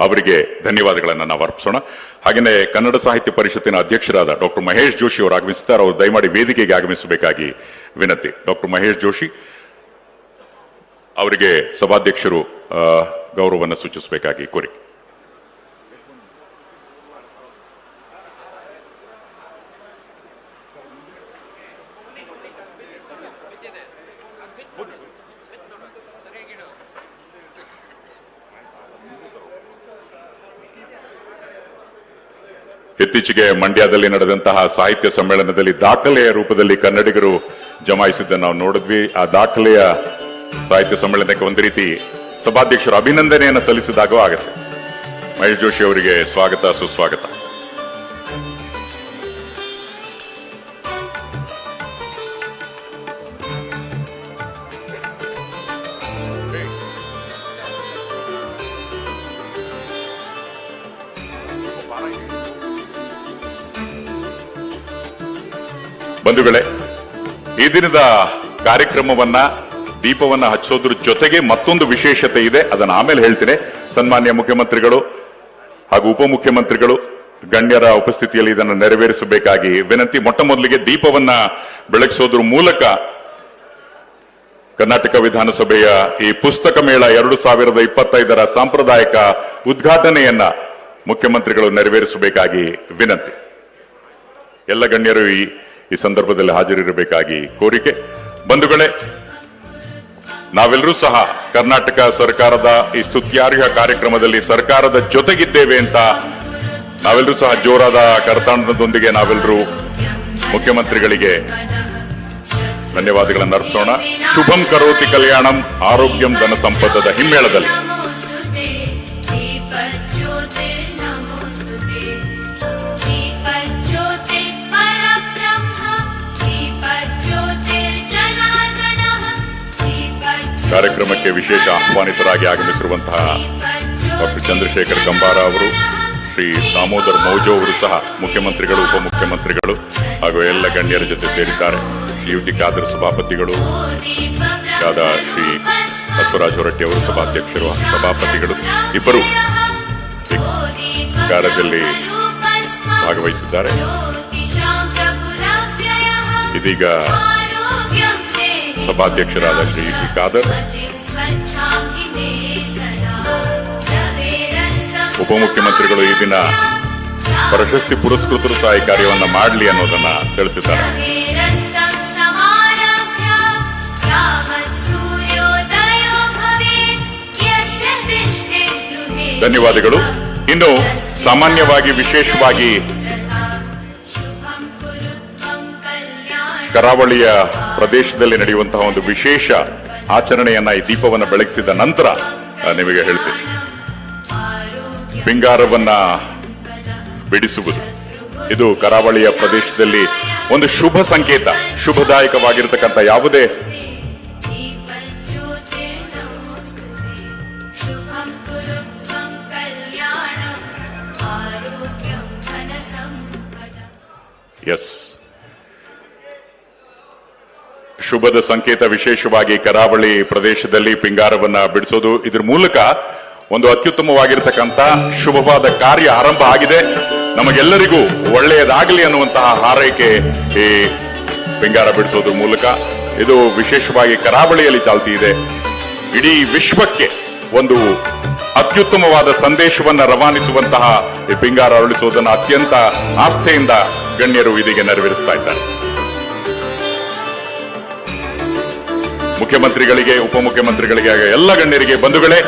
ಅವರಿಗೆ ಧನ್ಯವಾದಗಳನ್ನು ನಾವು ಅರ್ಪಿಸೋಣ. ಹಾಗೆಯೇ ಕನ್ನಡ ಸಾಹಿತ್ಯ ಪರಿಷತ್ತಿನ ಅಧ್ಯಕ್ಷರಾದ ಡಾಕ್ಟರ್ ಮಹೇಶ್ ಜೋಶಿ ಅವರು ಆಗಮಿಸುತ್ತಾರೆ. ಅವರು ದಯಮಾಡಿ ವೇದಿಕೆಗೆ ಆಗಮಿಸಬೇಕಾಗಿ ವಿನಂತಿ. ಡಾಕ್ಟರ್ ಮಹೇಶ್ ಜೋಶಿ ಅವರಿಗೆ ಸಭಾಧ್ಯಕ್ಷರು ಗೌರವವನ್ನು ಸೂಚಿಸಬೇಕಾಗಿ ಕೋರಿಕೆ ಇತ್ತೀಚೆಗೆ ಮಂಡ್ಯದಲ್ಲಿ ನಡೆದಂತಹ ಸಾಹಿತ್ಯ ಸಮ್ಮೇಳನದಲ್ಲಿ ದಾಖಲೆಯ ರೂಪದಲ್ಲಿ ಕನ್ನಡಿಗರು ಜಮಾಯಿಸಿದ್ದನ್ನು ನಾವು ನೋಡಿದ್ವಿ. ಆ ದಾಖಲೆಯ ಸಾಹಿತ್ಯ ಸಮ್ಮೇಳನಕ್ಕೆ ಒಂದು ರೀತಿ ಸಭಾಧ್ಯಕ್ಷರು ಅಭಿನಂದನೆಯನ್ನು ಸಲ್ಲಿಸಿದಾಗೂ ಆಗುತ್ತೆ. ಮಹೇಶ್ ಜೋಶಿ ಅವರಿಗೆ ಸ್ವಾಗತ, ಸುಸ್ವಾಗತ. ಬಂಧುಗಳೇ, ಈ ದಿನದ ಕಾರ್ಯಕ್ರಮವನ್ನ, ದೀಪವನ್ನ ಹಚ್ಚೋದ್ರ ಜೊತೆಗೆ ಮತ್ತೊಂದು ವಿಶೇಷತೆ ಇದೆ, ಅದನ್ನ ಆಮೇಲೆ ಹೇಳ್ತೀನಿ. ಸನ್ಮಾನ್ಯ ಮುಖ್ಯಮಂತ್ರಿಗಳು ಹಾಗೂ ಉಪಮುಖ್ಯಮಂತ್ರಿಗಳು, ಗಣ್ಯರ ಉಪಸ್ಥಿತಿಯಲ್ಲಿ ಇದನ್ನು ನೆರವೇರಿಸಬೇಕಾಗಿ ವಿನಂತಿ. ಮೊಟ್ಟ ಮೊದಲಿಗೆ ದೀಪವನ್ನ ಬೆಳಗಿಸೋದ್ರ ಮೂಲಕ ಕರ್ನಾಟಕ ವಿಧಾನಸಭೆಯ ಈ ಪುಸ್ತಕ ಮೇಳ ಎರಡು ಸಾವಿರದ ಇಪ್ಪತ್ತೈದರ ಸಾಂಪ್ರದಾಯಿಕ ಉದ್ಘಾಟನೆಯನ್ನ ಮುಖ್ಯಮಂತ್ರಿಗಳು ನೆರವೇರಿಸಬೇಕಾಗಿ ವಿನಂತಿ. ಎಲ್ಲ ಗಣ್ಯರು ಈ ಈ ಸಂದರ್ಭದಲ್ಲಿ ಹಾಜರಿರಬೇಕಾಗಿ ಕೋರಿಕೆ. ಬಂಧುಗಳೇ, ನಾವೆಲ್ಲರೂ ಸಹ ಕರ್ನಾಟಕ ಸರ್ಕಾರದ ಈ ಸ್ತುತ್ಯಾರ್ಹ ಕಾರ್ಯಕ್ರಮದಲ್ಲಿ ಸರ್ಕಾರದ ಜೊತೆಗಿದ್ದೇವೆ ಅಂತ ನಾವೆಲ್ಲರೂ ಸಹ ಜೋರಾದ ಕರತಾಂಡದೊಂದಿಗೆ ನಾವೆಲ್ಲರೂ ಮುಖ್ಯಮಂತ್ರಿಗಳಿಗೆ ಧನ್ಯವಾದಗಳನ್ನು ಅರ್ಪಿಸೋಣ. ಶುಭಂ ಕರೋತಿ ಕಲ್ಯಾಣಂ, ಆರೋಗ್ಯಂ ಧನ ಸಂಪದದ ಹಿಮ್ಮೇಳದಲ್ಲಿ. ಕಾರ್ಯಕ್ರಮಕ್ಕೆ ವಿಶೇಷ ಆಹ್ವಾನಿತರಾಗಿ ಆಗಮಿಸಿರುವಂತಹ ಡಾಕ್ಟರ್ ಚಂದ್ರಶೇಖರ್ ಕಂಬಾರ ಅವರು, ಶ್ರೀ ದಾಮೋದರ್ ಮೌಜೋ ಅವರು ಸಹ ಮುಖ್ಯಮಂತ್ರಿಗಳು, ಉಪಮುಖ್ಯಮಂತ್ರಿಗಳು ಹಾಗೂ ಎಲ್ಲ ಗಣ್ಯರ ಜೊತೆ ಸೇರಿದ್ದಾರೆ. ಯುಟಿ ಖಾದರ್ ಸಭಾಪತಿಗಳು ಆದ ಶ್ರೀ ಬಸವರಾಜ್ ಹೊರಟ್ಟಿ ಅವರು ಸಭಾಧ್ಯಕ್ಷರು, ಸಭಾಪತಿಗಳು ಇಬ್ಬರು ಕಾರ್ಯದಲ್ಲಿ ಭಾಗವಹಿಸಿದ್ದಾರೆ. ಇದೀಗ ಸಭಾಧ್ಯಕ್ಷರಾದ ಶ್ರೀ ಶ್ರೀ ಖಾದರ್, ಉಪಮುಖ್ಯಮಂತ್ರಿಗಳು ಈ ದಿನ ಪ್ರಶಸ್ತಿ ಪುರಸ್ಕೃತರು ಸಹ ಈ ಕಾರ್ಯವನ್ನು ಮಾಡಲಿ ಅನ್ನೋದನ್ನ ತಿಳಿಸಿದ್ದಾರೆ. ಧನ್ಯವಾದಗಳು. ಇನ್ನು ಸಾಮಾನ್ಯವಾಗಿ, ವಿಶೇಷವಾಗಿ ಕರಾವಳಿಯ ಪ್ರದೇಶದಲ್ಲಿ ನಡೆಯುವಂತಹ ಒಂದು ವಿಶೇಷ ಆಚರಣೆಯನ್ನ ಈ ದೀಪವನ್ನು ಬೆಳಗಿಸಿದ ನಂತರ ನಿಮಗೆ ಹೇಳ್ತೀನಿ. ಬಿಂಗಾರವನ್ನ ಬಿಡಿಸುವುದು. ಇದು ಕರಾವಳಿಯ ಪ್ರದೇಶದಲ್ಲಿ ಒಂದು ಶುಭ ಸಂಕೇತ, ಶುಭದಾಯಕವಾಗಿರತಕ್ಕಂಥ ಯಾವುದೇ ಎಸ್ ಶುಭದ ಸಂಕೇತ ವಿಶೇಷವಾಗಿ ಕರಾವಳಿ ಪ್ರದೇಶದಲ್ಲಿ ಪಿಂಗಾರವನ್ನ ಬಿಡಿಸೋದು. ಇದ್ರ ಮೂಲಕ ಒಂದು ಅತ್ಯುತ್ತಮವಾಗಿರತಕ್ಕಂತ ಶುಭವಾದ ಕಾರ್ಯ ಆರಂಭ ಆಗಿದೆ. ನಮಗೆಲ್ಲರಿಗೂ ಒಳ್ಳೆಯದಾಗಲಿ ಅನ್ನುವಂತಹ ಹಾರೈಕೆ ಈ ಪಿಂಗಾರ ಬಿಡಿಸೋದ್ರ ಮೂಲಕ. ಇದು ವಿಶೇಷವಾಗಿ ಕರಾವಳಿಯಲ್ಲಿ ಚಾಲ್ತಿ ಇದೆ. ಇಡೀ ವಿಶ್ವಕ್ಕೆ ಒಂದು ಅತ್ಯುತ್ತಮವಾದ ಸಂದೇಶವನ್ನ ರವಾನಿಸುವಂತಹ ಈ ಪಿಂಗಾರ ಅರಳಿಸುವುದನ್ನು ಅತ್ಯಂತ ಆಸ್ಥೆಯಿಂದ ಗಣ್ಯರು ಇದೀಗ ನೆರವೇರಿಸ್ತಾ ಇದ್ದಾರೆ. ಮುಖ್ಯಮಂತ್ರಿಗಳಿಗೆ, ಉಪಮುಖ್ಯಮಂತ್ರಿಗಳಿಗೆ ಎಲ್ಲ ಗಣ್ಯರಿಗೆ, ಬಂಧುಗಳೇ,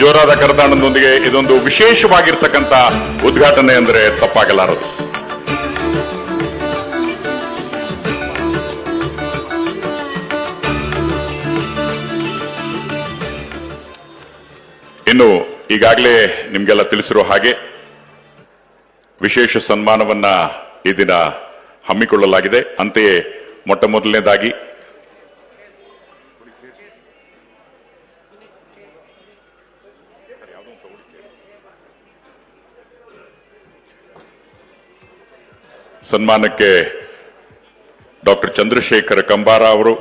ಜೋರಾದ ಕರತಾಣದೊಂದಿಗೆ ಇದೊಂದು ವಿಶೇಷವಾಗಿರ್ತಕ್ಕಂಥ ಉದ್ಘಾಟನೆ ಅಂದರೆ ತಪ್ಪಾಗಲಾರದು. ಇನ್ನು ಈಗಾಗಲೇ ನಿಮಗೆಲ್ಲ ತಿಳಿಸಿರೋ ಹಾಗೆ ವಿಶೇಷ ಸನ್ಮಾನವನ್ನ ಈ ದಿನ ಹಮ್ಮಿಕೊಳ್ಳಲಾಗಿದೆ. ಅಂತೆಯೇ ಮೊಟ್ಟ ಮೊದಲನೇದಾಗಿ ಸನ್ಮಾನಕ್ಕೆ ಡಾಕ್ಟರ್ ಚಂದ್ರಶೇಖರ್ ಕಂಬಾರ ಅವರು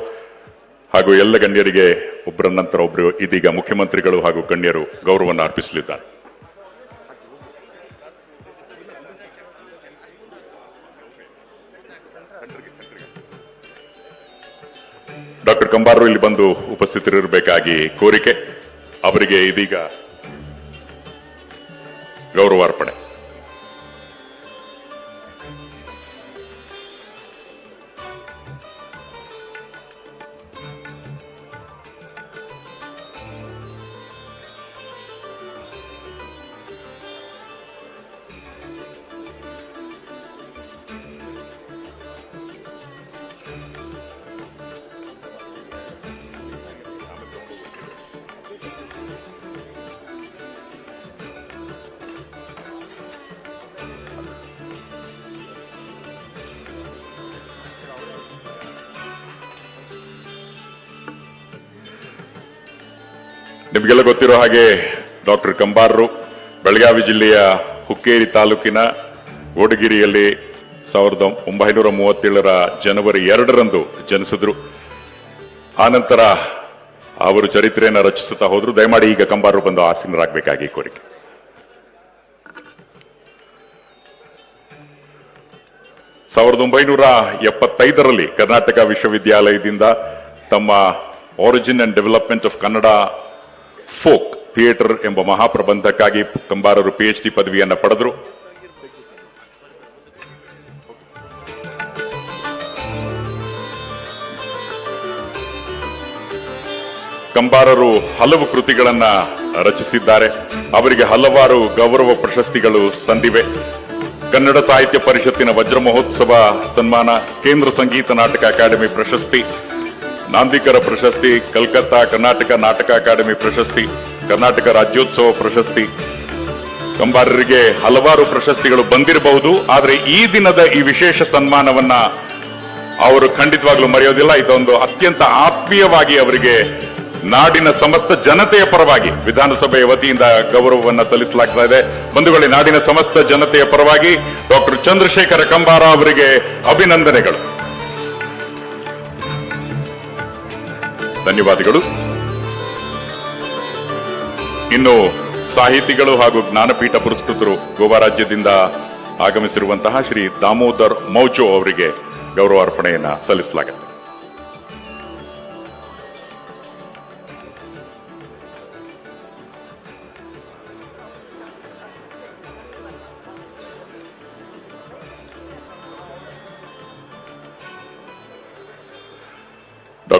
ಹಾಗೂ ಎಲ್ಲ ಗಣ್ಯರಿಗೆ ಒಬ್ಬರ ನಂತರ ಒಬ್ಬರು ಇದೀಗ ಮುಖ್ಯಮಂತ್ರಿಗಳು ಹಾಗೂ ಗಣ್ಯರು ಗೌರವವನ್ನು ಅರ್ಪಿಸಲಿದ್ದಾರೆ. ಡಾಕ್ಟರ್ ಕಂಬಾರರು ಇಲ್ಲಿ ಬಂದು ಉಪಸ್ಥಿತರಿರಬೇಕಾಗಿ ಕೋರಿಕೆ. ಅವರಿಗೆ ಇದೀಗ ಗೌರವಾರ್ಪಣೆ ನಿಮಗೆಲ್ಲ ಗೊತ್ತಿರೋ ಹಾಗೆ ಡಾಕ್ಟರ್ ಕಂಬಾರರು ಬೆಳಗಾವಿ ಜಿಲ್ಲೆಯ ಹುಕ್ಕೇರಿ ತಾಲೂಕಿನ ಗೋಡಗಿರಿಯಲ್ಲಿ ಸಾವಿರದ ಒಂಬೈನೂರ ಮೂವತ್ತೇಳರ ಜನವರಿ ಎರಡರಂದು ಜನಿಸಿದ್ರು. ಆನಂತರ ಅವರು ಚರಿತ್ರೆಯನ್ನು ರಚಿಸುತ್ತಾ ಹೋದ್ರು. ದಯಮಾಡಿ ಈಗ ಕಂಬಾರರು ಬಂದು ಆಸೀನರಾಗಬೇಕಾಗಿ ಕೋರಿಕೆ. ಸಾವಿರದ ಒಂಬೈನೂರ ಎಪ್ಪತ್ತೈದರಲ್ಲಿ ಕರ್ನಾಟಕ ವಿಶ್ವವಿದ್ಯಾಲಯದಿಂದ ತಮ್ಮ origin and development of Kannada folk theatre ಎಂಬ ಮಹಾಪ್ರಬಂಧಕ್ಕಾಗಿ ಕಂಬಾರರು ಪಿಎಚ್ಡಿ ಪದವಿಯನ್ನು ಪಡೆದರು. ಕಂಬಾರರು ಹಲವು ಕೃತಿಗಳನ್ನ ರಚಿಸಿದ್ದಾರೆ. ಅವರಿಗೆ ಹಲವಾರು ಗೌರವ ಪ್ರಶಸ್ತಿಗಳು ಸಂದಿವೆ. ಕನ್ನಡ ಸಾಹಿತ್ಯ ಪರಿಷತ್ತಿನ ವಜ್ರ ಮಹೋತ್ಸವ ಸನ್ಮಾನ ಕೇಂದ್ರ ಸಂಗೀತ ನಾಟಕ ಅಕಾಡೆಮಿ ಪ್ರಶಸ್ತಿ. ನಾಂದಿಕರ ಪ್ರಶಸ್ತಿ, ಕಲ್ಕತ್ತಾ ಕರ್ನಾಟಕ ನಾಟಕ ಅಕಾಡೆಮಿ ಪ್ರಶಸ್ತಿ, ಕರ್ನಾಟಕ ರಾಜ್ಯೋತ್ಸವ ಪ್ರಶಸ್ತಿ. ಕಂಬಾರರಿಗೆ ಹಲವಾರು ಪ್ರಶಸ್ತಿಗಳು ಬಂದಿರಬಹುದು, ಆದರೆ ಈ ದಿನದ ಈ ವಿಶೇಷ ಸನ್ಮಾನವನ್ನ ಅವರು ಖಂಡಿತವಾಗ್ಲೂ ಮರೆಯೋದಿಲ್ಲ. ಇದೊಂದು ಅತ್ಯಂತ ಆತ್ಮೀಯವಾಗಿ ಅವರಿಗೆ ನಾಡಿನ ಸಮಸ್ತ ಜನತೆಯ ಪರವಾಗಿ, ವಿಧಾನಸಭೆಯ ವತಿಯಿಂದ ಗೌರವವನ್ನ ಸಲ್ಲಿಸಲಾಗ್ತಾ ಇದೆ. ಬಂಧುಗಳೇ, ನಾಡಿನ ಸಮಸ್ತ ಜನತೆಯ ಪರವಾಗಿ ಡಾಕ್ಟರ್ ಚಂದ್ರಶೇಖರ ಕಂಬಾರ ಅವರಿಗೆ ಅಭಿನಂದನೆಗಳು. ಧನ್ಯವಾದಗಳು. ಇನ್ನು ಸಾಹಿತಿಗಳು ಹಾಗೂ ಜ್ಞಾನಪೀಠ ಪುರಸ್ಕೃತರು ಗೋವಾ ರಾಜ್ಯದಿಂದ ಆಗಮಿಸಿರುವಂತಹ ಶ್ರೀ ದಾಮೋದರ್ ಮೌಚೋ ಅವರಿಗೆ ಗೌರವಾರ್ಪಣೆಯನ್ನ ಸಲ್ಲಿಸಲಾಗಿದೆ.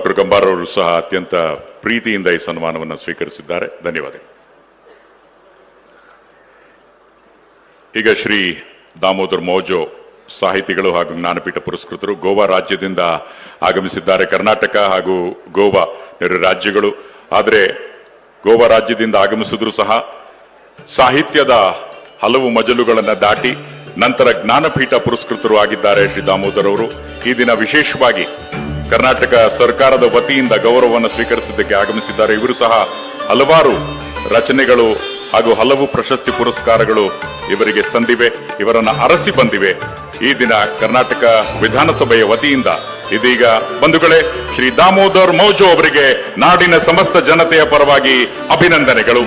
ಡಾಕ್ಟರ್ ಕಂಬಾರವರು ಸಹ ಅತ್ಯಂತ ಪ್ರೀತಿಯಿಂದ ಈ ಸನ್ಮಾನವನ್ನು ಸ್ವೀಕರಿಸಿದ್ದಾರೆ. ಧನ್ಯವಾದಗಳು. ಈಗ ಶ್ರೀ ದಾಮೋದರ್ ಮೋಜೋ ಸಾಹಿತಿಗಳು ಹಾಗೂ ಜ್ಞಾನಪೀಠ ಪುರಸ್ಕೃತರು ಗೋವಾ ರಾಜ್ಯದಿಂದ ಆಗಮಿಸಿದ್ದಾರೆ. ಕರ್ನಾಟಕ ಹಾಗೂ ಗೋವಾ ನೆರೆ ರಾಜ್ಯಗಳು. ಆದರೆ ಗೋವಾ ರಾಜ್ಯದಿಂದ ಆಗಮಿಸಿದ್ರು ಸಹ ಸಾಹಿತ್ಯದ ಹಲವು ಮಜಲುಗಳನ್ನ ದಾಟಿ ನಂತರ ಜ್ಞಾನಪೀಠ ಪುರಸ್ಕೃತರು ಆಗಿದ್ದಾರೆ ಶ್ರೀ ದಾಮೋದರ್ ಅವರು. ಈ ದಿನ ವಿಶೇಷವಾಗಿ ಕರ್ನಾಟಕ ಸರ್ಕಾರದ ವತಿಯಿಂದ ಗೌರವವನ್ನು ಸ್ವೀಕರಿಸಿದ್ದಕ್ಕೆ ಆಗಮಿಸಿದ್ದಾರೆ. ಇವರು ಸಹ ಹಲವಾರು ರಚನೆಗಳು ಹಾಗೂ ಹಲವು ಪ್ರಶಸ್ತಿ ಪುರಸ್ಕಾರಗಳು ಇವರಿಗೆ ಸಂದಿವೆ, ಇವರನ್ನು ಅರಸಿ ಬಂದಿವೆ. ಈ ದಿನ ಕರ್ನಾಟಕ ವಿಧಾನಸಭೆಯ ವತಿಯಿಂದ ಇದೀಗ ಬಂಧುಗಳೇ, ಶ್ರೀ ದಾಮೋದರ್ ಮೌಜು ಅವರಿಗೆ ನಾಡಿನ ಸಮಸ್ತ ಜನತೆಯ ಪರವಾಗಿ ಅಭಿನಂದನೆಗಳು.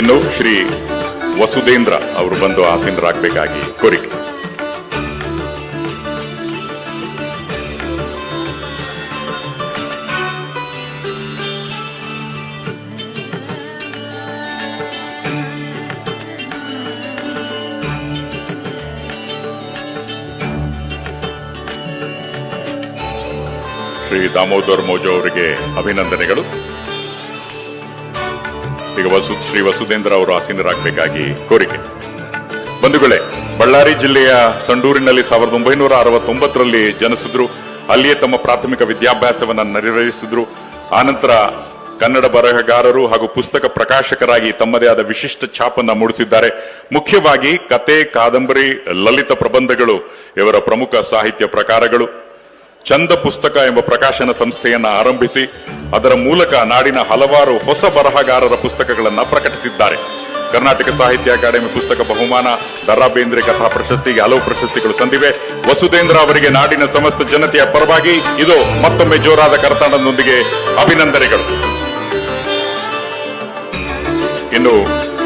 ಇನ್ನು ಶ್ರೀ ವಸುದೇಂದ್ರ ಅವರು ಬಂದು ಆಸೀನರಾಗಬೇಕಾಗಿ ಕೋರಿಕೆ. ಶ್ರೀ ದಾಮೋದರ್ ಮೋಜೋ ಅವರಿಗೆ ಅಭಿನಂದನೆಗಳು. ವಸು, ಶ್ರೀ ವಸುದೇಂದ್ರ ಅವರು ಆಸೀನರಾಗಬೇಕಾಗಿ ಕೋರಿಕೆ. ಬಂಧುಗಳೇ, ಬಳ್ಳಾರಿ ಜಿಲ್ಲೆಯ ಸಂಡೂರಿನಲ್ಲಿ ಸಾವಿರದ ಒಂಬೈನೂರ ಅರವತ್ತೊಂಬತ್ತರಲ್ಲಿ ಜನಿಸಿದ್ರು. ಅಲ್ಲಿಯೇ ತಮ್ಮ ಪ್ರಾಥಮಿಕ ವಿದ್ಯಾಭ್ಯಾಸವನ್ನು ನಿರ್ವಹಿಸಿದ್ರು ಆನಂತರ ಕನ್ನಡ ಬರಹಗಾರರು ಹಾಗೂ ಪುಸ್ತಕ ಪ್ರಕಾಶಕರಾಗಿ ತಮ್ಮದೇ ಆದ ವಿಶಿಷ್ಟ ಛಾಪನ್ನ ಮೂಡಿಸಿದ್ದಾರೆ. ಮುಖ್ಯವಾಗಿ ಕತೆ, ಕಾದಂಬರಿ, ಲಲಿತ ಪ್ರಬಂಧಗಳು, ಇವರ ಪ್ರಮುಖ ಸಾಹಿತ್ಯ ಪ್ರಕಾರಗಳು. ಚಂದ ಪುಸ್ತಕ ಎಂಬ ಪ್ರಕಾಶನ ಸಂಸ್ಥೆಯನ್ನ ಆರಂಭಿಸಿ ಅದರ ಮೂಲಕ ನಾಡಿನ ಹಲವಾರು ಹೊಸ ಬರಹಗಾರರ ಪುಸ್ತಕಗಳನ್ನ ಪ್ರಕಟಿಸಿದ್ದಾರೆ. ಕರ್ನಾಟಕ ಸಾಹಿತ್ಯ ಅಕಾಡೆಮಿ ಪುಸ್ತಕ ಬಹುಮಾನ ದರಾ ಬೇಂದ್ರೆ ಕಥಾ ಪ್ರಶಸ್ತಿಗೆ ಹಲವು ಪ್ರಶಸ್ತಿಗಳು ಸಂದಿವೆ. ವಸುದೇಂದ್ರ ಅವರಿಗೆ ನಾಡಿನ ಸಮಸ್ತ ಜನತೆಯ ಪರವಾಗಿ ಇದು ಮತ್ತೊಮ್ಮೆ ಜೋರಾದ ಕರ್ತನದೊಂದಿಗೆ ಅಭಿನಂದನೆಗಳು. ಇನ್ನು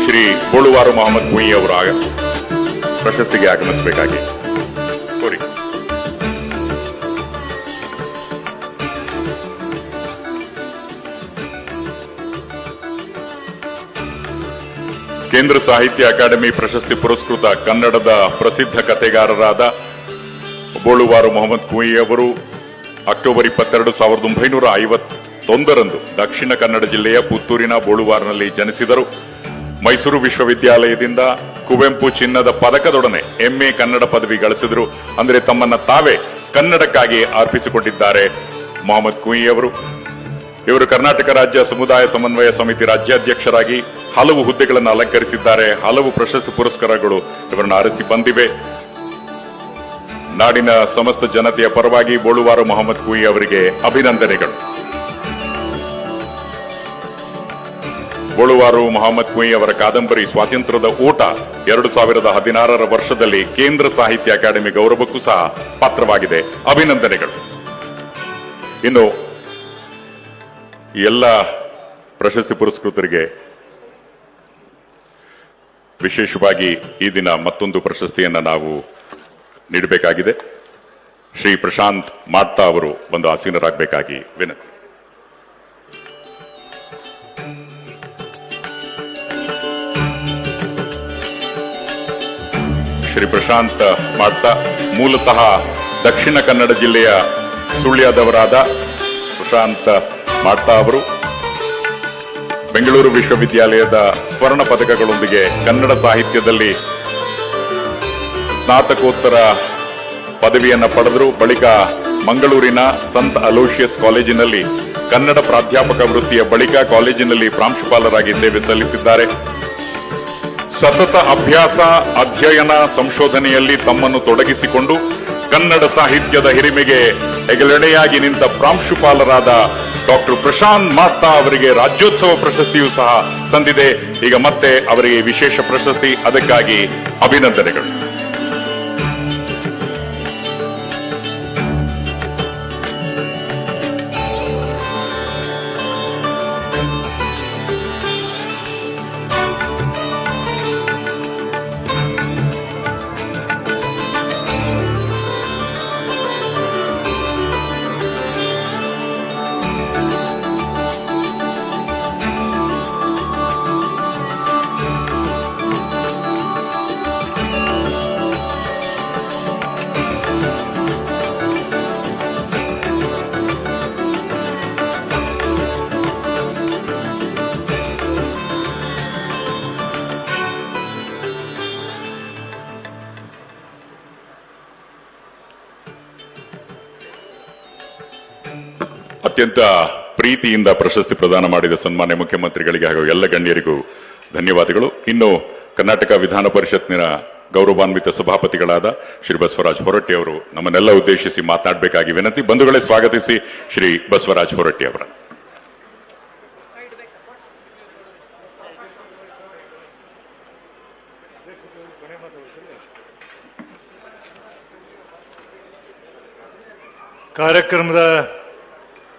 ಶ್ರೀ ಗೋಳುವಾರು ಮೊಹಮ್ಮದ್ ಮುಯಿ ಅವರು ಪ್ರಶಸ್ತಿಗೆ ಆಗಮಿಸಬೇಕಾಗಿ. ಕೇಂದ್ರ ಸಾಹಿತ್ಯ ಅಕಾಡೆಮಿ ಪ್ರಶಸ್ತಿ ಪುರಸ್ಕೃತ ಕನ್ನಡದ ಪ್ರಸಿದ್ಧ ಕಥೆಗಾರರಾದ ಬೋಳುವಾರು ಮೊಹಮ್ಮದ್ ಕುಯಿ ಅವರು ಅಕ್ಟೋಬರ್ ಇಪ್ಪತ್ತೆರಡು ಸಾವಿರದ ಒಂಬೈನೂರ ಐವತ್ತೊಂದರಂದು ದಕ್ಷಿಣ ಕನ್ನಡ ಜಿಲ್ಲೆಯ ಪುತ್ತೂರಿನ ಬೋಳುವಾರಿನಲ್ಲಿ ಜನಿಸಿದರು. ಮೈಸೂರು ವಿಶ್ವವಿದ್ಯಾಲಯದಿಂದ ಕುವೆಂಪು ಚಿನ್ನದ ಪದಕದೊಡನೆ ಎಂಎ ಕನ್ನಡ ಪದವಿ ಗಳಿಸಿದರು. ಅಂದರೆ ತಮ್ಮನ್ನ ತಾವೇ ಕನ್ನಡಕ್ಕಾಗಿ ಅರ್ಪಿಸಿಕೊಂಡಿದ್ದಾರೆ ಮೊಹಮ್ಮದ್ ಕುಯಿ ಅವರು. ಇವರು ಕರ್ನಾಟಕ ರಾಜ್ಯ ಸಮುದಾಯ ಸಮನ್ವಯ ಸಮಿತಿ ರಾಜ್ಯಾಧ್ಯಕ್ಷರಾಗಿ ಹಲವು ಹುದ್ದೆಗಳನ್ನು ಅಲಂಕರಿಸಿದ್ದಾರೆ. ಹಲವು ಪ್ರಶಸ್ತಿ ಪುರಸ್ಕಾರಗಳು ಇವರನ್ನು ಅರಸಿ ಬಂದಿವೆ. ನಾಡಿನ ಸಮಸ್ತ ಜನತೆಯ ಪರವಾಗಿ ಬೋಳುವಾರು ಮೊಹಮ್ಮದ್ ಕುಯಿ ಅವರಿಗೆ ಅಭಿನಂದನೆಗಳು. ಬೋಳುವಾರು ಮೊಹಮ್ಮದ್ ಕುಯಿ ಅವರ ಕಾದಂಬರಿ ಸ್ವಾತಂತ್ರ್ಯದ ಊಟ ಎರಡು ಸಾವಿರದ ಹದಿನಾರರ ವರ್ಷದಲ್ಲಿ ಕೇಂದ್ರ ಸಾಹಿತ್ಯ ಅಕಾಡೆಮಿ ಗೌರವಕ್ಕೂ ಸಹ ಪಾತ್ರವಾಗಿದೆ. ಅಭಿನಂದನೆಗಳು. ಇನ್ನು ಎಲ್ಲ ಪ್ರಶಸ್ತಿ ಪುರಸ್ಕೃತರಿಗೆ ವಿಶೇಷವಾಗಿ ಈ ದಿನ ಮತ್ತೊಂದು ಪ್ರಶಸ್ತಿಯನ್ನ ನಾವು ನೀಡಬೇಕಾಗಿದೆ. ಶ್ರೀ ಪ್ರಶಾಂತ್ ಮಾಡ್ತಾ ಅವರು ಒಂದು ಆಸೀನರಾಗಬೇಕಾಗಿ ವಿನಂತಿ. ಶ್ರೀ ಪ್ರಶಾಂತ್ ಮಾಡ್ತಾ ಮೂಲತಃ ದಕ್ಷಿಣ ಕನ್ನಡ ಜಿಲ್ಲೆಯ ಸುಳ್ಯದವರಾದ ಪ್ರಶಾಂತ್ ಮಾಡ್ತಾ ಅವರು. ಬೆಂಗಳೂರು ವಿಶ್ವವಿದ್ಯಾಲಯದ ಸ್ವರ್ಣ ಪದಕಗಳೊಂದಿಗೆ ಕನ್ನಡ ಸಾಹಿತ್ಯದಲ್ಲಿ ಸ್ನಾತಕೋತ್ತರ ಪದವಿಯನ್ನು ಪಡೆದರು. ಬಳಿಕ ಮಂಗಳೂರಿನ ಸಂತ ಅಲೋಷಿಯಸ್ ಕಾಲೇಜಿನಲ್ಲಿ ಕನ್ನಡ ಪ್ರಾಧ್ಯಾಪಕ ವೃತ್ತಿಯ ಬಳಿಕ ಕಾಲೇಜಿನಲ್ಲಿ ಪ್ರಾಂಶುಪಾಲರಾಗಿ ಸೇವೆ ಸಲ್ಲಿಸಿದ್ದಾರೆ. ಸತತ ಅಭ್ಯಾಸ, ಅಧ್ಯಯನ, ಸಂಶೋಧನೆಯಲ್ಲಿ ತಮ್ಮನ್ನು ತೊಡಗಿಸಿಕೊಂಡು ಕನ್ನಡ ಸಾಹಿತ್ಯದ ಹಿರಿಮೆಗೆ ಹೆಗಲೆಣೆಯಾಗಿ ನಿಂತ ಪ್ರಾಂಶುಪಾಲರಾದ ಡಾಕ್ಟರ್ ಪ್ರಶಾಂತ್ ಮಾರ್ತಾ ಅವರಿಗೆ ರಾಜ್ಯೋತ್ಸವ ಪ್ರಶಸ್ತಿಯೂ ಸಹ ಸಂದಿದೆ. ಈಗ ಮತ್ತೆ ಅವರಿಗೆ ವಿಶೇಷ ಪ್ರಶಸ್ತಿ. ಅದಕ್ಕಾಗಿ ಅಭಿನಂದನೆಗಳು. ಅತ್ಯಂತ ಪ್ರೀತಿಯಿಂದ ಪ್ರಶಸ್ತಿ ಪ್ರದಾನ ಮಾಡಿದ ಸನ್ಮಾನ್ಯ ಮುಖ್ಯಮಂತ್ರಿಗಳಿಗೆ ಹಾಗೂ ಎಲ್ಲ ಗಣ್ಯರಿಗೂ ಧನ್ಯವಾದಗಳು. ಇನ್ನು ಕರ್ನಾಟಕ ವಿಧಾನ ಪರಿಷತ್ನ ಗೌರವಾನ್ವಿತ ಸಭಾಪತಿಗಳಾದ ಶ್ರೀ ಬಸವರಾಜ್ ಹೊರಟ್ಟಿ ಅವರು ನಮ್ಮನ್ನೆಲ್ಲ ಉದ್ದೇಶಿಸಿ ಮಾತನಾಡಬೇಕಾಗಿ ವಿನಂತಿ. ಬಂಧುಗಳೇ ಸ್ವಾಗತಿಸಿ ಶ್ರೀ ಬಸವರಾಜ್ ಹೊರಟ್ಟಿ ಅವರ. ಕಾರ್ಯಕ್ರಮದ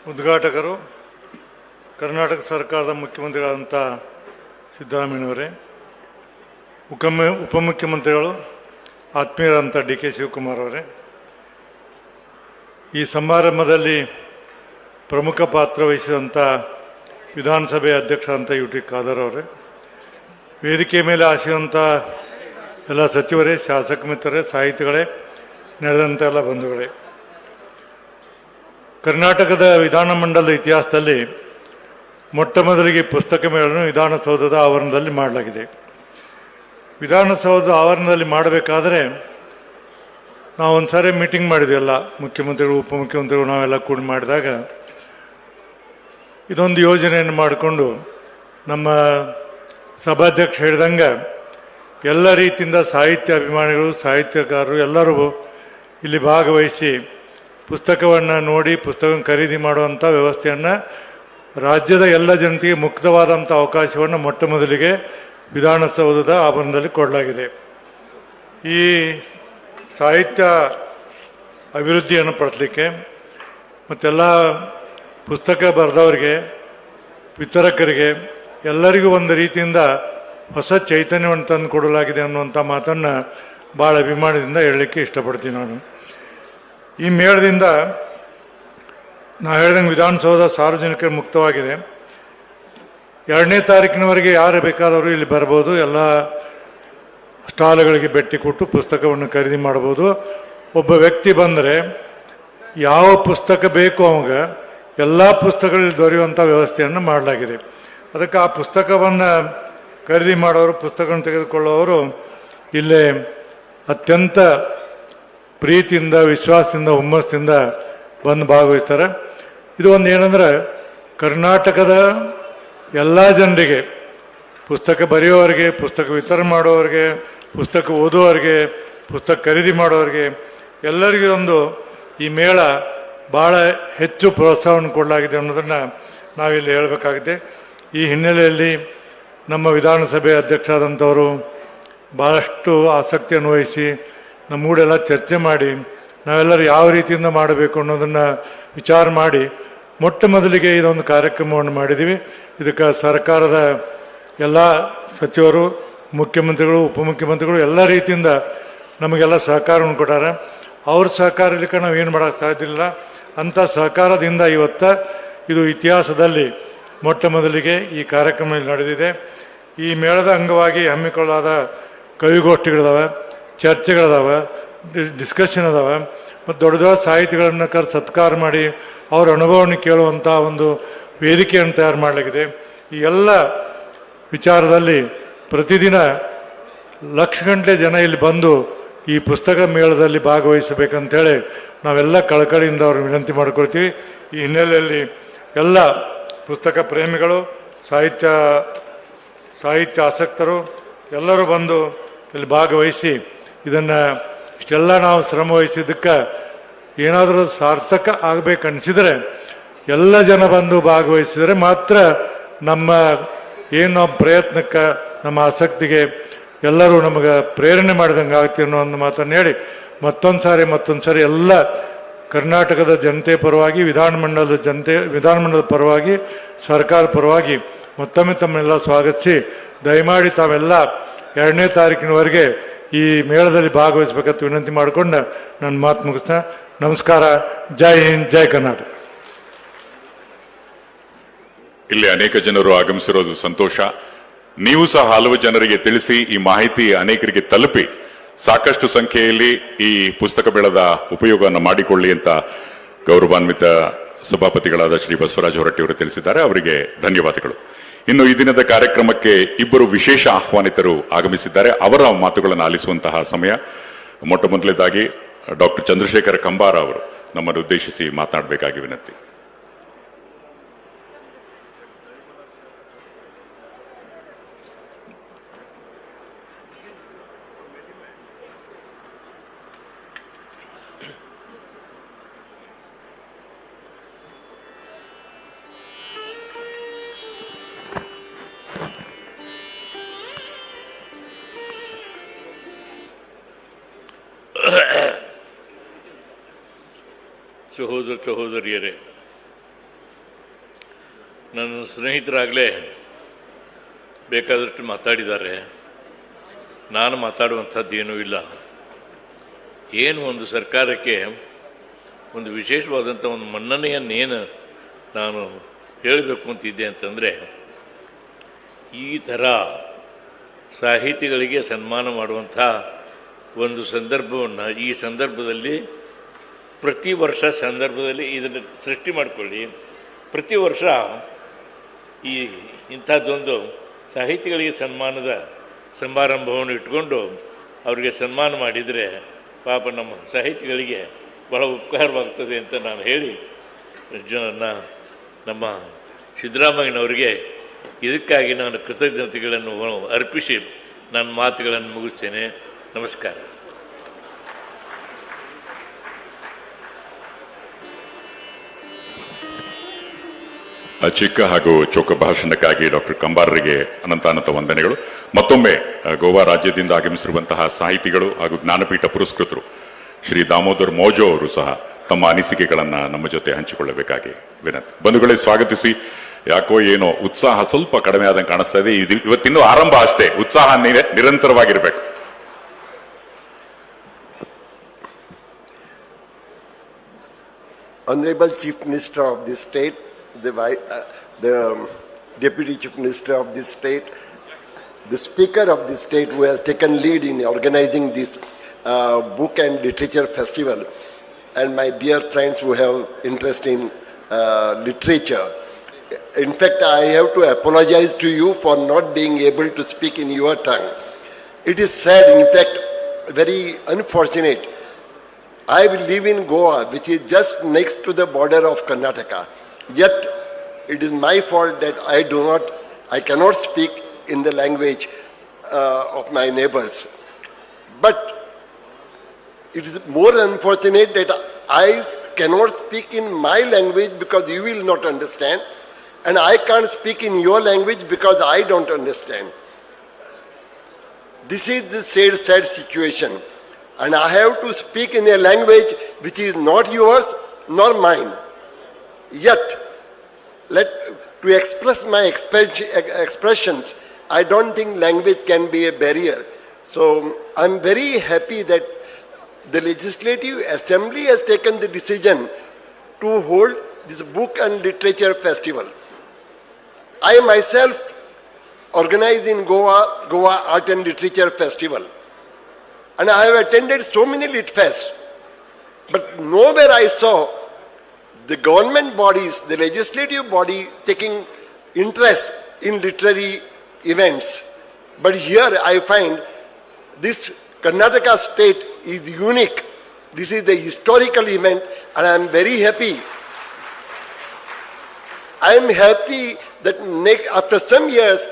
ಉದ್ಘಾಟಕರು, ಕರ್ನಾಟಕ ಸರ್ಕಾರದ ಮುಖ್ಯಮಂತ್ರಿಗಳಾದಂಥ ಸಿದ್ದರಾಮಯ್ಯನವರೇ, ಉಪಮ, ಉಪಮುಖ್ಯಮಂತ್ರಿಗಳು ಆತ್ಮೀಯರಾದಂಥ ಡಿ ಕೆ ಶಿವಕುಮಾರ್ ಅವರೇ ಈ ಸಮಾರಂಭದಲ್ಲಿ ಪ್ರಮುಖ ಪಾತ್ರ ವಹಿಸಿದಂಥ ವಿಧಾನಸಭೆ ಅಧ್ಯಕ್ಷರಾದಂಥ ಯು ಟಿ ಖಾದರ್ ಅವರೇ, ವೇದಿಕೆ ಮೇಲೆ ಆಸಿದಂಥ ಎಲ್ಲ ಸಚಿವರೇ, ಶಾಸಕ ಮಿತ್ರರೇ, ಸಾಹಿತಿಗಳೇ ನಡೆದಂಥ ಎಲ್ಲ ಬಂಧುಗಳೇ. ಕರ್ನಾಟಕದ ವಿಧಾನಮಂಡಲದ ಇತಿಹಾಸದಲ್ಲಿ ಮೊಟ್ಟ ಮೊದಲಿಗೆ ಪುಸ್ತಕ ಮೇಳನ್ನು ವಿಧಾನಸೌಧದ ಆವರಣದಲ್ಲಿ ಮಾಡಲಾಗಿದೆ. ವಿಧಾನಸೌಧದ ಆವರಣದಲ್ಲಿ ಮಾಡಬೇಕಾದ್ರೆ ನಾವು ಒಂದು ಸಾರಿ ಮೀಟಿಂಗ್ ಮಾಡಿದ್ವಿ ಎಲ್ಲ ಮುಖ್ಯಮಂತ್ರಿಗಳು, ಉಪಮುಖ್ಯಮಂತ್ರಿಗಳು ನಾವೆಲ್ಲ ಕೂಡಿ ಮಾಡಿದಾಗ ಇದೊಂದು ಯೋಜನೆಯನ್ನು ಮಾಡಿಕೊಂಡು ನಮ್ಮ ಸಭಾಧ್ಯಕ್ಷ ಹೇಳಿದಂಗೆ ಎಲ್ಲ ರೀತಿಯಿಂದ ಸಾಹಿತ್ಯ ಅಭಿಮಾನಿಗಳು, ಸಾಹಿತ್ಯಕಾರರು ಎಲ್ಲರೂ ಇಲ್ಲಿ ಭಾಗವಹಿಸಿ ಪುಸ್ತಕವನ್ನು ನೋಡಿ ಪುಸ್ತಕ ಖರೀದಿ ಮಾಡುವಂಥ ವ್ಯವಸ್ಥೆಯನ್ನು ರಾಜ್ಯದ ಎಲ್ಲ ಜನತೆಗೆ ಮುಕ್ತವಾದಂಥ ಅವಕಾಶವನ್ನು ಮೊಟ್ಟ ಮೊದಲಿಗೆ ವಿಧಾನಸೌಧದ ಆವರಣದಲ್ಲಿ ಕೊಡಲಾಗಿದೆ. ಈ ಸಾಹಿತ್ಯ ಅಭಿವೃದ್ಧಿಯನ್ನು ಪಡಿಸಲಿಕ್ಕೆ ಮತ್ತೆಲ್ಲ ಪುಸ್ತಕ ಬರೆದವರಿಗೆ, ವಿತರಕರಿಗೆ, ಎಲ್ಲರಿಗೂ ಒಂದು ರೀತಿಯಿಂದ ಹೊಸ ಚೈತನ್ಯವನ್ನು ತಂದು ಕೊಡಲಾಗಿದೆ ಅನ್ನುವಂಥ ಮಾತನ್ನು ಭಾಳ ಅಭಿಮಾನದಿಂದ ಹೇಳಲಿಕ್ಕೆ ಇಷ್ಟಪಡ್ತೀನಿ ನಾನು. ಈ ಮೇಳದಿಂದ ನಾ ಹೇಳ್ದಂಗೆ ವಿಧಾನಸೌಧ ಸಾರ್ವಜನಿಕರು ಮುಕ್ತವಾಗಿದೆ. ಎರಡನೇ ತಾರೀಕಿನವರೆಗೆ ಯಾರು ಬೇಕಾದವರು ಇಲ್ಲಿ ಬರ್ಬೋದು. ಎಲ್ಲ ಸ್ಟಾಲ್ಗಳಿಗೆ ಭೇಟಿ ಕೊಟ್ಟು ಪುಸ್ತಕವನ್ನು ಖರೀದಿ ಮಾಡ್ಬೋದು. ಒಬ್ಬ ವ್ಯಕ್ತಿ ಬಂದರೆ ಯಾವ ಪುಸ್ತಕ ಬೇಕು ಅವಾಗ ಎಲ್ಲ ಪುಸ್ತಕಗಳಲ್ಲಿ ದೊರೆಯುವಂಥ ವ್ಯವಸ್ಥೆಯನ್ನು ಮಾಡಲಾಗಿದೆ. ಅದಕ್ಕೆ ಆ ಪುಸ್ತಕವನ್ನು ಖರೀದಿ ಮಾಡೋರು, ಪುಸ್ತಕವನ್ನು ತೆಗೆದುಕೊಳ್ಳೋರು ಇಲ್ಲೇ ಅತ್ಯಂತ ಪ್ರೀತಿಯಿಂದ, ವಿಶ್ವಾಸದಿಂದ, ಹುಮ್ಮಸ್ಸಿಂದ ಬಂದು ಭಾಗವಹಿಸ್ತಾರೆ. ಇದು ಒಂದು ಏನಂದ್ರೆ, ಕರ್ನಾಟಕದ ಎಲ್ಲ ಜನರಿಗೆ, ಪುಸ್ತಕ ಬರೆಯೋರಿಗೆ, ಪುಸ್ತಕ ವಿತರಣೆ ಮಾಡೋರಿಗೆ, ಪುಸ್ತಕ ಓದುವವರಿಗೆ, ಪುಸ್ತಕ ಖರೀದಿ ಮಾಡೋರಿಗೆ, ಎಲ್ಲರಿಗೂ ಒಂದು ಈ ಮೇಳ ಭಾಳ ಹೆಚ್ಚು ಪ್ರೋತ್ಸಾಹವನ್ನು ಕೊಡಲಾಗಿದೆ ಅನ್ನೋದನ್ನು ನಾವಿಲ್ಲಿ ಹೇಳಬೇಕಾಗಿದೆ ಈ ಹಿನ್ನೆಲೆಯಲ್ಲಿ ನಮ್ಮ ವಿಧಾನಸಭೆ ಅಧ್ಯಕ್ಷರಾದಂಥವರು ಭಾಳಷ್ಟು ಆಸಕ್ತಿಯನ್ನು ವಹಿಸಿ ನಮ್ಮೂಡೆಲ್ಲ ಚರ್ಚೆ ಮಾಡಿ, ನಾವೆಲ್ಲರೂ ಯಾವ ರೀತಿಯಿಂದ ಮಾಡಬೇಕು ಅನ್ನೋದನ್ನು ವಿಚಾರ ಮಾಡಿ, ಮೊಟ್ಟ ಮೊದಲಿಗೆ ಇದೊಂದು ಕಾರ್ಯಕ್ರಮವನ್ನು ಮಾಡಿದ್ದೀವಿ ಇದಕ್ಕೆ ಸರ್ಕಾರದ ಎಲ್ಲ ಸಚಿವರು, ಮುಖ್ಯಮಂತ್ರಿಗಳು, ಉಪಮುಖ್ಯಮಂತ್ರಿಗಳು ಎಲ್ಲ ರೀತಿಯಿಂದ ನಮಗೆಲ್ಲ ಸಹಕಾರವನ್ನು ಕೊಟ್ಟಾರೆ. ಅವ್ರ ಸಹಕಾರ ಇರ್ಲಿಕ್ಕೆ ನಾವು ಏನು ಮಾಡೋಕ್ಕೆ ಸಾಧ್ಯವಿಲ್ಲ. ಅಂಥ ಸಹಕಾರದಿಂದ ಇವತ್ತು ಇದು ಇತಿಹಾಸದಲ್ಲಿ ಮೊಟ್ಟ ಮೊದಲಿಗೆ ಈ ಕಾರ್ಯಕ್ರಮ ನಡೆದಿದೆ. ಈ ಮೇಳದ ಅಂಗವಾಗಿ ಹಮ್ಮಿಕೊಳ್ಳಲಾದ ಕವಿಗೋಷ್ಠಿಗಳಿದಾವೆ. ಚರ್ಚೆಗಳಿದಾವೆ ಡಿಸ್ಕಷನ್ ಅದಾವೆ, ಮತ್ತು ದೊಡ್ಡ ದೊಡ್ಡ ಸಾಹಿತಿಗಳನ್ನು ಕರೆ ಸತ್ಕಾರ ಮಾಡಿ ಅವರ ಅನುಭವವನ್ನು ಕೇಳುವಂಥ ಒಂದು ವೇದಿಕೆಯನ್ನು ತಯಾರು ಮಾಡಲಾಗಿದೆ. ಈ ಎಲ್ಲ ವಿಚಾರದಲ್ಲಿ ಪ್ರತಿದಿನ ಲಕ್ಷ ಗಂಟೆ ಜನ ಇಲ್ಲಿ ಬಂದು ಈ ಪುಸ್ತಕ ಮೇಳದಲ್ಲಿ ಭಾಗವಹಿಸಬೇಕಂತೇಳಿ ನಾವೆಲ್ಲ ಕಳಕಳಿಯಿಂದ ಅವ್ರು ವಿನಂತಿ ಮಾಡ್ಕೊಳ್ತೀವಿ. ಈ ಹಿನ್ನೆಲೆಯಲ್ಲಿ ಎಲ್ಲ ಪುಸ್ತಕ ಪ್ರೇಮಿಗಳು, ಸಾಹಿತ್ಯ ಸಾಹಿತ್ಯ ಆಸಕ್ತರು ಎಲ್ಲರೂ ಬಂದು ಇಲ್ಲಿ ಭಾಗವಹಿಸಿ ಇದನ್ನು ಇಷ್ಟೆಲ್ಲ ನಾವು ಶ್ರಮ ವಹಿಸಿದ್ದಕ್ಕೆ ಏನಾದರೂ ಸಾರ್ಥಕ ಆಗಬೇಕನ್ನಿಸಿದರೆ ಎಲ್ಲ ಜನ ಬಂದು ಭಾಗವಹಿಸಿದರೆ ಮಾತ್ರ ನಮ್ಮ ಏನು ಪ್ರಯತ್ನಕ್ಕೆ, ನಮ್ಮ ಆಸಕ್ತಿಗೆ ಎಲ್ಲರೂ ನಮಗೆ ಪ್ರೇರಣೆ ಮಾಡಿದಂಗೆ ಆಗುತ್ತೆ ಅನ್ನೋ ಒಂದು ಮಾತನ್ನು ಹೇಳಿ ಮತ್ತೊಂದು ಸಾರಿ ಮತ್ತೊಂದು ಸಾರಿ ಎಲ್ಲ ಕರ್ನಾಟಕದ ಜನತೆ ಪರವಾಗಿ ವಿಧಾನಮಂಡಲದ ಜನತೆ ವಿಧಾನಮಂಡಲದ ಪರವಾಗಿ, ಸರ್ಕಾರದ ಪರವಾಗಿ ಮತ್ತೊಮ್ಮೆ ತಮ್ಮನ್ನೆಲ್ಲ ಸ್ವಾಗತಿಸಿ, ದಯಮಾಡಿ ತಾವೆಲ್ಲ ಎರಡನೇ ತಾರೀಕಿನವರೆಗೆ ಈ ಮೇಳದಲ್ಲಿ ಭಾಗವಹಿಸಬೇಕಂತ ವಿನಂತಿ ಮಾಡಿಕೊಂಡು ನನ್ನ ಮಾತು ಮುಗಿಸ್ತಾ, ನಮಸ್ಕಾರ, ಜೈ ಹಿಂದ್, ಜೈ ಕರ್ನಾಟಕ. ಇಲ್ಲಿ ಅನೇಕ ಜನರು ಆಗಮಿಸಿರೋದು ಸಂತೋಷ. ನೀವು ಸಹ ಹಲವು ಜನರಿಗೆ ತಿಳಿಸಿ ಈ ಮಾಹಿತಿ ಅನೇಕರಿಗೆ ತಲುಪಿ, ಸಾಕಷ್ಟು ಸಂಖ್ಯೆಯಲ್ಲಿ ಈ ಪುಸ್ತಕ ಬೆಳೆದ ಉಪಯೋಗವನ್ನು ಮಾಡಿಕೊಳ್ಳಿ ಅಂತ ಗೌರವಾನ್ವಿತ ಸಭಾಪತಿಗಳಾದ ಶ್ರೀ ಬಸವರಾಜ ಹೊರಟ್ಟಿಯವರು ತಿಳಿಸಿದ್ದಾರೆ. ಅವರಿಗೆ ಧನ್ಯವಾದಗಳು. ಇನ್ನು ಈ ದಿನದ ಕಾರ್ಯಕ್ರಮಕ್ಕೆ ಇಬ್ಬರು ವಿಶೇಷ ಆಹ್ವಾನಿತರು ಆಗಮಿಸಿದ್ದಾರೆ. ಅವರ ಮಾತುಗಳನ್ನು ಆಲಿಸುವಂತಹ ಸಮಯ ಮೊಟ್ಟ ಮೊದಲನೇದಾಗಿ ಡಾಕ್ಟರ್ ಚಂದ್ರಶೇಖರ ಕಂಬಾರ ಅವರು ನಮ್ಮನ್ನು ಉದ್ದೇಶಿಸಿ ಮಾತನಾಡಬೇಕಾಗಿ ವಿನಂತಿ. ಸಹೋದರ ಸಹೋದರಿಯರೇ ನನ್ನ ಸ್ನೇಹಿತರಾಗಲೇ ಬೇಕಾದಷ್ಟು ಮಾತಾಡಿದ್ದಾರೆ. ನಾನು ಮಾತಾಡುವಂಥದ್ದು ಏನೂ ಇಲ್ಲ. ಏನು ಒಂದು ಸರ್ಕಾರಕ್ಕೆ ಒಂದು ವಿಶೇಷವಾದಂಥ ಒಂದು ಮನ್ನಣೆಯನ್ನೇನು ನಾನು ಹೇಳಬೇಕು ಅಂತಿದ್ದೆ ಅಂತಂದರೆ, ಈ ಥರ ಸಾಹಿತಿಗಳಿಗೆ ಸನ್ಮಾನ ಮಾಡುವಂಥ ಒಂದು ಸಂದರ್ಭವನ್ನು ಈ ಸಂದರ್ಭದಲ್ಲಿ ಪ್ರತಿ ವರ್ಷ ಸಂದರ್ಭದಲ್ಲಿ ಇದನ್ನು ಸೃಷ್ಟಿ ಮಾಡಿಕೊಳ್ಳಿ. ಪ್ರತಿ ವರ್ಷ ಈ ಇಂಥದ್ದೊಂದು ಸಾಹಿತಿಗಳಿಗೆ ಸನ್ಮಾನದ ಸಮಾರಂಭವನ್ನು ಇಟ್ಕೊಂಡು ಅವರಿಗೆ ಸನ್ಮಾನ ಮಾಡಿದರೆ ಪಾಪ ನಮ್ಮ ಸಾಹಿತಿಗಳಿಗೆ ಬಹಳ ಉಪಕಾರವಾಗ್ತದೆ ಅಂತ ನಾನು ಹೇಳಿ ಜನ ನಮ್ಮ ಸಿದ್ದರಾಮಯ್ಯನವರಿಗೆ ಇದಕ್ಕಾಗಿ ನಾನು ಕೃತಜ್ಞತೆಗಳನ್ನು ಅರ್ಪಿಸಿ ನನ್ನ ಮಾತುಗಳನ್ನು ಮುಗಿಸ್ತೇನೆ. ನಮಸ್ಕಾರ. ಚಿಕ್ಕ ಹಾಗೂ ಚೊಕ್ಕ ಭಾಷಣಕ್ಕಾಗಿ ಡಾಕ್ಟರ್ ಕಂಬಾರರಿಗೆ ಅನಂತ ಅನಂತ ವಂದನೆಗಳು. ಮತ್ತೊಮ್ಮೆ ಗೋವಾ ರಾಜ್ಯದಿಂದ ಆಗಮಿಸಿರುವಂತಹ ಸಾಹಿತಿಗಳು ಹಾಗೂ ಜ್ಞಾನಪೀಠ ಪುರಸ್ಕೃತರು ಶ್ರೀ ದಾಮೋದರ್ ಮೋಜೋ ಅವರು ಸಹ ತಮ್ಮ ಅನಿಸಿಕೆಗಳನ್ನು ನಮ್ಮ ಜೊತೆ ಹಂಚಿಕೊಳ್ಳಬೇಕಾಗಿ ವಿನಂತಿ. ಬಂಧುಗಳೇ ಸ್ವಾಗತಿಸಿ. ಯಾಕೋ ಏನೋ ಉತ್ಸಾಹ ಸ್ವಲ್ಪ ಕಡಿಮೆ ಆದಂಗೆ ಕಾಣಿಸ್ತಾ ಇದೆ. ಇವತ್ತಿನ್ನೂ ಆರಂಭ ಅಷ್ಟೇ. ಉತ್ಸಾಹ ನಿರಂತರವಾಗಿರಬೇಕು. Honorable Chief Minister of state state, the, uh, the um, Deputy Chief Minister of this state, the Speaker of this state who has taken lead in organizing this uh, book and literature festival, and my dear friends who have interest in uh, literature. In fact, I have to apologize to you for not being able to speak in your tongue. It is sad, in fact, very unfortunate I live in Goa, which is just next to the border of Karnataka. Yet, it is my fault that I do not, I cannot speak in the language uh, of my neighbors. But it is more unfortunate that I cannot speak in my language because you will not understand, and I can't speak in your language because I don't understand. This is the sad, sad situation. And I have to speak in a language which is not yours nor mine. Yet, to express my expressions, I don't think language can be a barrier. So, I'm very happy that the Legislative Assembly has taken the decision to hold this book and literature festival. I myself organize in Goa, Goa Art and Literature Festival. And I have attended so many lit fests, but nowhere I saw the government bodies, the legislative body taking interest in literary events. But here I find this Karnataka state is unique. This is the historical event, and I am very happy I am happy that next, after some years,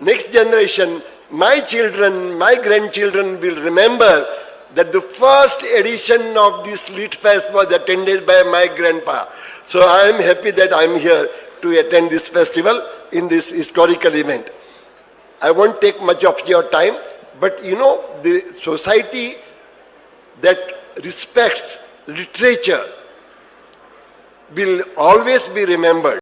next generation, my children, my grandchildren will remember that the first edition of this Lit Fest was attended by my grandpa. So I am happy that I am here to attend this festival in this historical event. I won't take much of your time, but you know, the society that respects literature will always be remembered.